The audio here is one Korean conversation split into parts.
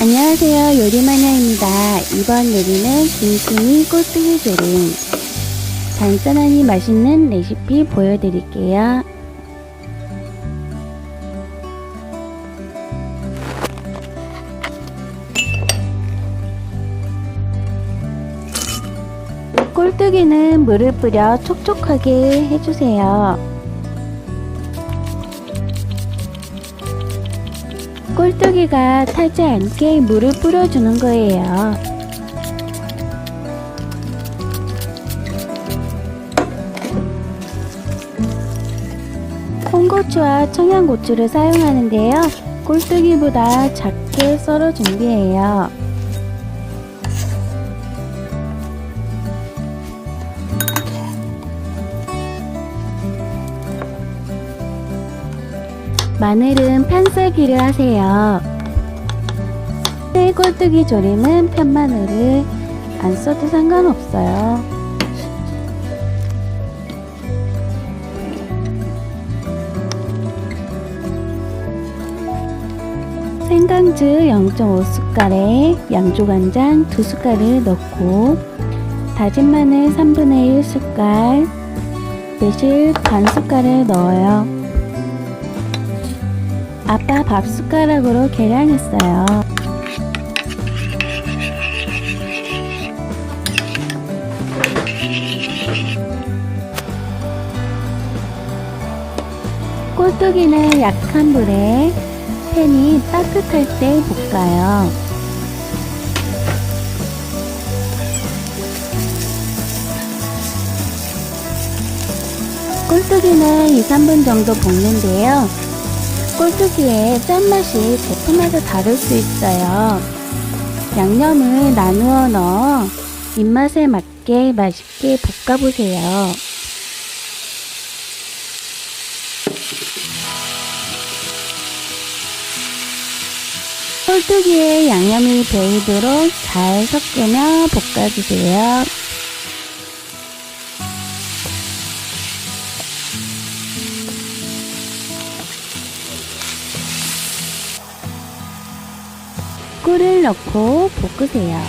안녕하세요. 요리마녀입니다. 이번 요리는 김치미 꼴뚜기 조림 간단하니 맛있는 레시피 보여드릴게요. 꼴뚜기는 물을 뿌려 촉촉하게 해주세요 꼴뚜기가 타지 않게 물을 뿌려주는 거예요. 홍고추와 청양고추를 사용하는데요. 꼴뚜기보다 작게 썰어 준비해요. 마늘은 편썰기를 하세요. 꼴뚜기 조림은 편마늘을 안 써도 상관없어요. 생강즙 0.5숟갈에 양조간장 2숟갈을 넣고 다진 마늘 3분의 1숟갈 매실 반 숟갈을 넣어요. 아빠 밥 숟가락으로 계량했어요. 꼴뚜기는 약한 불에 팬이 따뜻할 때 볶아요. 꼴뚜기는 2, 3분 정도 볶는데요. 꼴뚜기의 짠맛이 제품마다 다를 수 있어요. 양념을 나누어 넣어 입맛에 맞게 맛있게 볶아보세요. 꼴뚜기에 양념이 배이도록 잘 섞으며 볶아주세요. 꿀을 넣고 볶으세요.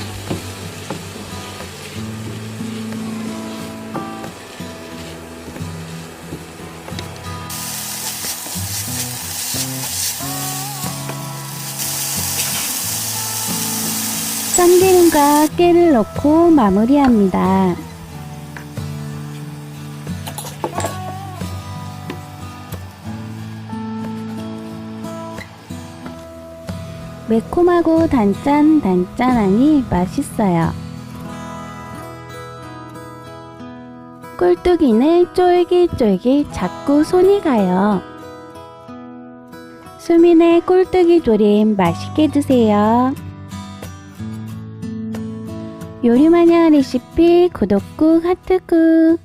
참기름과 깨를 넣고 마무리합니다. 매콤하고 단짠 단짠하니 맛있어요. 꿀뚜기는 쫄깃쫄깃 자꾸 손이 가요. 수민의 꿀뚜기 조림 맛있게 드세요. 요리마냥 레시피 구독 꾹 하트 꾹